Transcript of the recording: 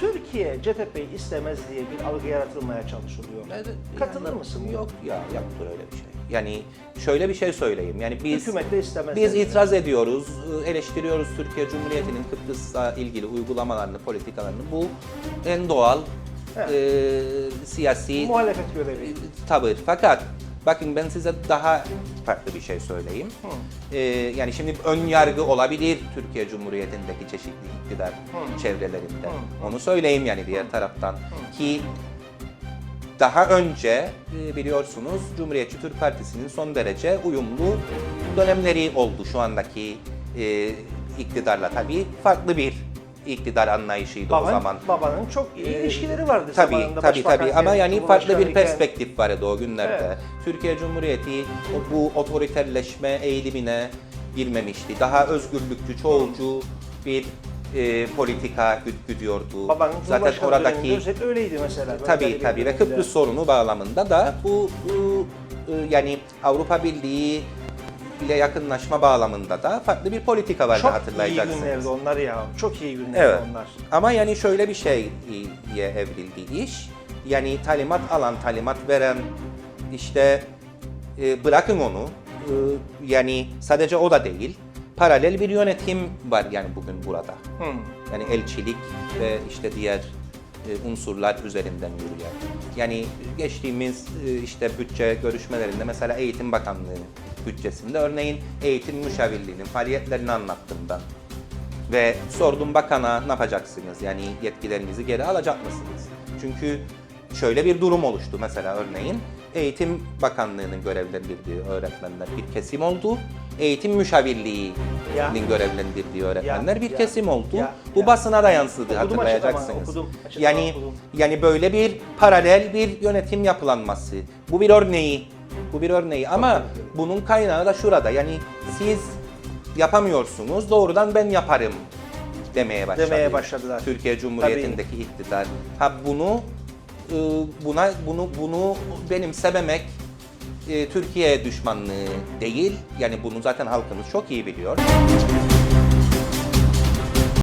Türkiye CTP'yi istemez diye bir algı yaratılmaya çalışılıyor. Katılır Yani mısın? Yok ya yoktur öyle bir şey. Yani şöyle bir şey söyleyeyim. Yani biz Hükümet de istemez. biz dedi. itiraz ediyoruz, eleştiriyoruz Türkiye Cumhuriyeti'nin Kıbrıs'la ilgili uygulamalarını, politikalarını. Bu en doğal Evet. e, siyasi Muhalefet görevi. tavır. Fakat bakın ben size daha farklı bir şey söyleyeyim. Ee, yani şimdi ön yargı olabilir Türkiye Cumhuriyeti'ndeki çeşitli iktidar çevrelerinde. Onu söyleyeyim yani diğer taraftan. Ki daha önce e, biliyorsunuz Cumhuriyetçi Türk Partisi'nin son derece uyumlu dönemleri oldu şu andaki e, iktidarla tabii. Farklı bir iktidar anlayışıydı o Baban, zaman. babanın çok iyi ilişkileri vardı Tabii zamanında tabii tabii ama yani farklı bir perspektif vardı o günlerde. Evet. Türkiye Cumhuriyeti o- bu otoriterleşme eğilimine girmemişti. Daha özgürlükçü, çoğulcu bir e, politika güd- güdüyordu. Babanın Zaten oradaki özellikle öyleydi mesela. Tabii tabii ve. Kıbrıs sorunu bağlamında da bu, bu e, yani Avrupa Birliği ile yakınlaşma bağlamında da farklı bir politika vardı Çok iyi hatırlayacaksınız. günlerdi onlar ya. Çok iyi günlerdi Evet. onlar. Ama yani şöyle bir şeye evrildi iş. Yani talimat alan, talimat veren işte e, bırakın onu. E, yani sadece o da değil. Paralel bir yönetim var yani bugün burada. Yani elçilik ve işte diğer e, unsurlar üzerinden yürüyen. Yani geçtiğimiz işte bütçe görüşmelerinde mesela Eğitim Bakanlığı bütçesinde örneğin eğitim müşavirliğinin faaliyetlerini anlattım ben. Ve sordum bakana ne yapacaksınız? Yani yetkilerinizi geri alacak mısınız? Çünkü şöyle bir durum oluştu mesela örneğin Eğitim Bakanlığı'nın görevlendirdiği öğretmenler bir kesim oldu. Eğitim Müşavirliği'nin Ya. görevlendirdiği öğretmenler Ya, bir ya, kesim oldu. ya, Bu ya. basına da yansıdı Okudum hatırlayacaksınız. okudum, yani okudum. yani böyle bir paralel bir yönetim yapılanması. Bu bir örneği. Bu bir örneği ama bunun kaynağı da şurada. Yani siz yapamıyorsunuz. Doğrudan ben yaparım demeye başladı. Demeye başladılar. Türkiye Cumhuriyeti'ndeki iktidar. Ha bunu e, buna bunu bunu benimsememek e, Türkiye düşmanlığı değil. Yani bunu zaten halkımız çok iyi biliyor.